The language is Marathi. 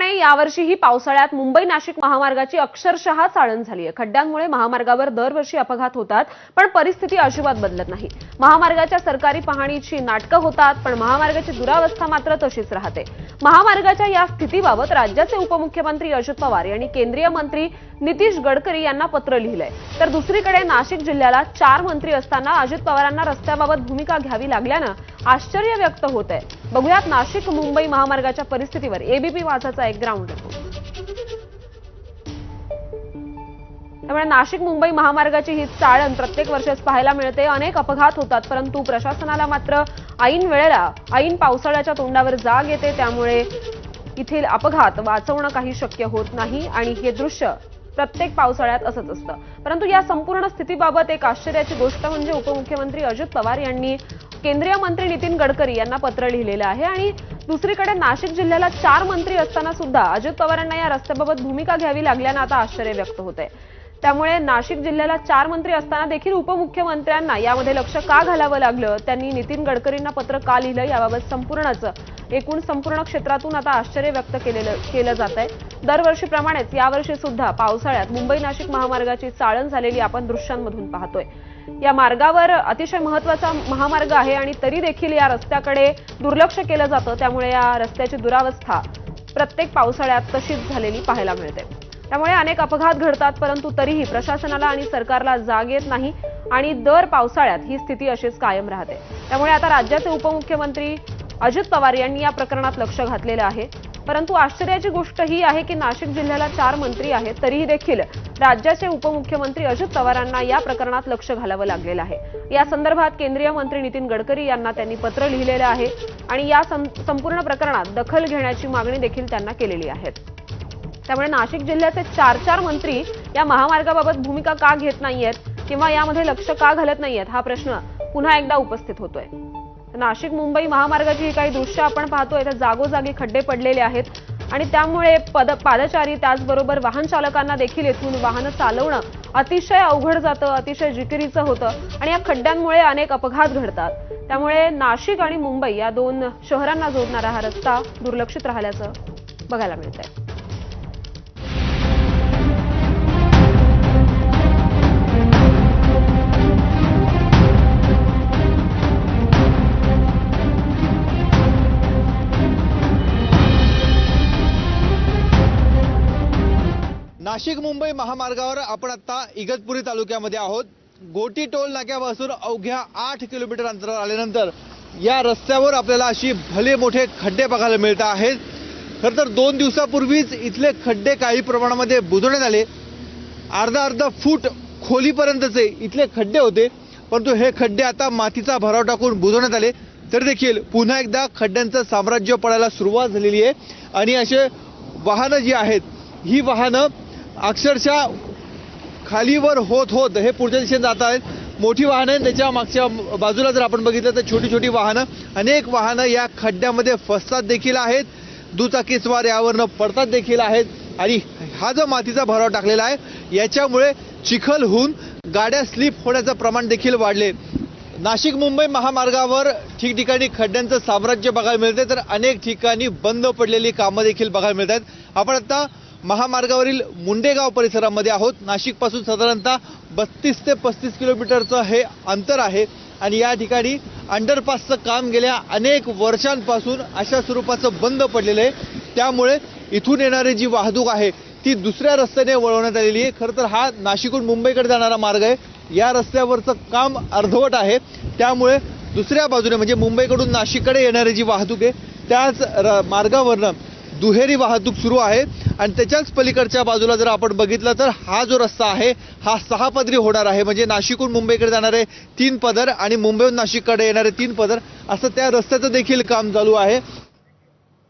त्याचप्रमाणे यावर्षीही पावसाळ्यात मुंबई नाशिक महामार्गाची अक्षरशः चाळण झाली आहे खड्ड्यांमुळे महामार्गावर दरवर्षी अपघात होतात पण परिस्थिती अजिबात बदलत नाही. महामार्गाच्या सरकारी पाहणीची नाटकं होतात पण महामार्गाची दुरावस्था मात्र तशीच राहते. महामार्गाच्या या स्थितीबाबत राज्याचे उपमुख्यमंत्री अजित पवार यांनी केंद्रीय मंत्री नितीश गडकरी यांना पत्र लिहिलंय. तर दुसरीकडे नाशिक जिल्ह्याला चार मंत्री असताना अजित पवारांना रस्त्याबाबत भूमिका घ्यावी लागल्यानं आश्चर्य व्यक्त होत आहे बघूयात नाशिक मुंबई महामार्गाच्या परिस्थितीवर. एबीपी वाचाचा एक ग्राउंड रिपोर्ट त्यामुळे नाशिक मुंबई महामार्गाची ही चाळण प्रत्येक वर्षीच पाहायला मिळते. अनेक अपघात होतात परंतु प्रशासनाला मात्र ऐन वेळेला ऐन पावसाळ्याच्या तोंडावर जाग येते. त्यामुळे इथील अपघात वाचवणं काही शक्य होत नाही आणि हे दृश्य प्रत्येक पावसाळ्यात असंच असतं. परंतु या संपूर्ण स्थितीबाबत एक आश्चर्याची गोष्ट म्हणजे उपमुख्यमंत्री अजित पवार यांनी केंद्रीय मंत्री नितीन गडकरी यांना पत्र लिहिलेलं आहे आणि दुसरीकडे नाशिक जिल्ह्याला चार मंत्री असताना सुद्धा अजित पवारांना या रस्त्याबाबत भूमिका घ्यावी लागल्यानं आता आश्चर्य व्यक्त होत आहे त्यामुळे नाशिक जिल्ह्याला चार मंत्री असताना देखील उपमुख्यमंत्र्यांना यामध्ये लक्ष का घालावं लागलं? त्यांनी नितीन गडकरींना पत्र का लिहिलं? याबाबत संपूर्णच एकूण संपूर्ण क्षेत्रातून आता आश्चर्य व्यक्त केलेलं केलं जात आहे दरवर्षीप्रमाणेच यावर्षी सुद्धा पावसाळ्यात मुंबई नाशिक महामार्गाची चाळण झालेली आपण दृश्यांमधून पाहतोय. या मार्गावर अतिशय महत्त्वाचा महामार्ग आहे आणि तरी देखील या रस्त्याकडे दुर्लक्ष केलं जातं. त्यामुळे या रस्त्याची दुरावस्था प्रत्येक पावसाळ्यात तशीच झालेली पाहायला मिळते. त्यामुळे अनेक अपघात घडतात परंतु तरीही प्रशासनाला आणि सरकारला जाग येत नाही आणि दर पावसाळ्यात ही स्थिती अशीच कायम राहते. त्यामुळे आता राज्याचे उपमुख्यमंत्री अजित पवार यांनी या प्रकरणात लक्ष घातलेलं आहे. परंतु आश्चर्याची गोष्ट ही आहे की नाशिक जिल्ह्याला चार मंत्री आहेत तरीही देखील राज्याचे उपमुख्यमंत्री अजित पवारांना या प्रकरणात लक्ष घालावं लागलेलं आहे. या संदर्भात केंद्रीय मंत्री नितीन गडकरी यांना त्यांनी पत्र लिहिलेलं आहे आणि या संपूर्ण प्रकरणात दखल घेण्याची मागणी देखील त्यांना केलेली आहे. त्यामुळे नाशिक जिल्ह्याचे चार चार मंत्री या महामार्गाबाबत भूमिका का घेत नाहीयेत किंवा यामध्ये लक्ष का घालत नाहीयेत हा प्रश्न पुन्हा एकदा उपस्थित होतोय. नाशिक मुंबई महामार्गाची ही काही दृश्य आपण पाहतोय. तर जागोजागी खड्डे पडलेले आहेत. आणि त्यामुळे पद पादचारी त्याचबरोबर वाहन चालकांना देखील येथून वाहनं चालवणं अतिशय अवघड जातं अतिशय जिकिरीचं होतं. आणि या खड्ड्यांमुळे अनेक अपघात घडतात. त्यामुळे नाशिक आणि मुंबई या दोन शहरांना जोडणारा हा रस्ता दुर्लक्षित राहिल्याचं बघायला मिळतंय. नाशिक मुंबई महामार्गावर आपण आता इगतपुरी तालुक्यामध्ये आहोत. गोटी टोल नाक्यापासून अवघ्या आठ किलोमीटर अंतरावर आल्यानंतर या रस्त्यावर आपल्याला अशी भले मोठे खड्डे बघायला मिळत आहेत. खरं तर दोन दिवसापूर्वीच इथले खड्डे काही प्रमाणामध्ये बुजवण्यात आले. अर्धा अर्धा फूट खोलीपर्यंतचे इथले खड्डे होते परंतु हे खड्डे आता मातीचा भराव टाकून बुजवण्यात आले. तर देखील पुन्हा एकदा खड्ड्यांचं साम्राज्य पडायला सुरुवात झालेली आहे. आणि असे वाहनं जी आहेत ही वाहनं अक्षरशः खालीवर होत होत हे पुढच्या दिशेने जात आहेत. मोठी वाहनं आहेत, त्याच्या मागच्या बाजूला जर आपण बघितलं तर छोटी छोटी वाहनं अनेक वाहनं या खड्ड्यामध्ये फसतात देखील आहेत. दुचाकीस्वार यावरनं पडतात देखील आहेत. आणि हा जो मातीचा भराव टाकलेला आहे याच्यामुळे चिखल होऊन गाड्या स्लिप होण्याचं प्रमाण देखील वाढले. नाशिक मुंबई महामार्गावर ठिकठिकाणी खड्ड्यांचं साम्राज्य बघायला मिळते तर अनेक ठिकाणी बंद पडलेली कामं देखील बघायला मिळत आहेत आपण आता महामार्गावरील मुंडेगाव परिसरामध्ये आहोत. नाशिकपासून साधारणतः बत्तीस ते पस्तीस किलोमीटरचं हे अंतर आहे. आणि या ठिकाणी अंडरपासचं काम गेल्या अनेक वर्षांपासून अशा स्वरूपाचं बंद पडलेलं आहे. त्यामुळे इथून येणारी जी वाहतूक आहे ती दुसऱ्या रस्त्याने वळवण्यात आलेली आहे. खरं तर हा नाशिकहून मुंबईकडे जाणारा मार्ग आहे. या रस्त्यावरचं काम अर्धवट आहे. त्यामुळे दुसऱ्या बाजूने म्हणजे मुंबईकडून नाशिककडे येणारी जी वाहतूक आहे त्याच र- मार्गावरनं दुहेरी वाहतूक सुरू आहे. आणि त्याच्याच पलीकडच्या बाजूला जर आपण बघितलं तर हा जो रस्ता आहे हा सहा पदरी होणार आहे. म्हणजे नाशिकहून मुंबईकडे जाणारे तीन पदर आणि मुंबईहून नाशिककडे येणारे तीन पदर असं त्या रस्त्याचं देखील काम चालू आहे.